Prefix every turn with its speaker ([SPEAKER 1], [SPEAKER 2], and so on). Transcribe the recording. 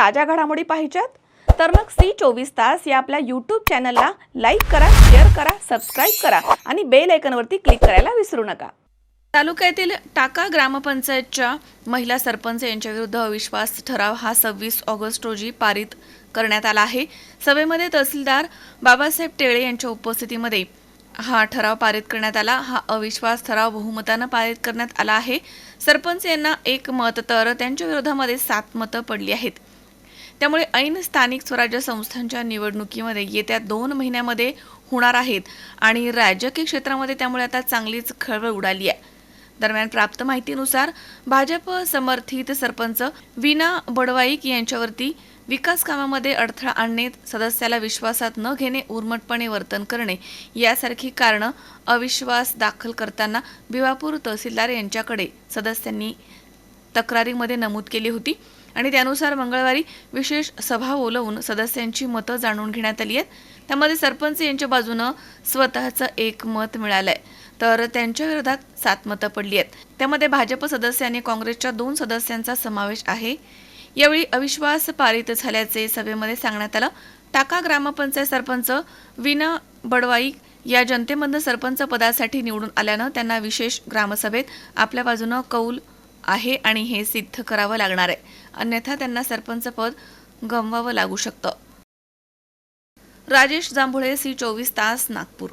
[SPEAKER 1] ताज्या घडामोडी पाहिजेत? तर मग सी चोवीस तास या आपल्या यूट्यूब चॅनलला लाईक करा शेअर करा सबस्क्राईब करा आणि बेल आयकनवरती क्लिक करायला विसरू नका. तालुक्यातील टाका ग्रामपंचायतच्या महिला सरपंच यांच्याविरुद्ध अविश्वास ठराव हा सव्वीस ऑगस्ट रोजी पारित करण्यात आला आहे. सभेमध्ये तहसीलदार बाबासाहेब टेळे यांच्या उपस्थितीमध्ये हा ठराव पारित करण्यात आला. हा अविश्वास ठराव बहुमतानं पारित करण्यात आला आहे. सरपंच यांना एक मत तर त्यांच्या विरोधामध्ये सात मतं पडली आहेत. त्यामुळे ऐन स्थानिक स्वराज्य संस्थांच्या निवडणुकीमध्ये येत्या दोन महिन्यामध्ये होणार आहेत आणि राजकीय क्षेत्रामध्ये त्यामुळे आता चांगलीच खळबळ उडाली आहे. दरम्यान प्राप्त माहितीनुसार भाजप समर्थित सरपंच विना बडवाईक यांच्यावरती विकास कामामध्ये अडथळा आणणे सदस्याला विश्वासात न घेणे उर्मटपणे वर्तन करणे यासारखी कारणं अविश्वास दाखल करताना भिवापूर तहसीलदार यांच्याकडे सदस्यांनी तक्रारीमध्ये नमूद केली होती आणि त्यानुसार मंगळवारी विशेष सभा बोलवून सदस्यांची मतं जाणून घेण्यात आली आहेत. त्यामध्ये सरपंच यांच्या बाजूनं स्वतःचं एक मत मिळालंय. तर त्यांच्या विरोधात सात मतं पडली आहेत. त्यामध्ये भाजप सदस्य आणि काँग्रेसच्या दोन सदस्यांचा समावेश आहे. यावेळी अविश्वास पारित झाल्याचे सभेमध्ये सांगण्यात आलं. टाका ग्रामपंचायत सरपंच विना बडवाई या जनतेमधनं सरपंच पदासाठी निवडून आल्यानं त्यांना विशेष ग्रामसभेत आपल्या बाजूनं कौल आहे आणि हे सिद्ध करावं लागणार आहे. अन्यथा त्यांना सरपंच पद गमवावं लागू शकतं. राजेश जांभुळे सी चोवीस तास नागपूर.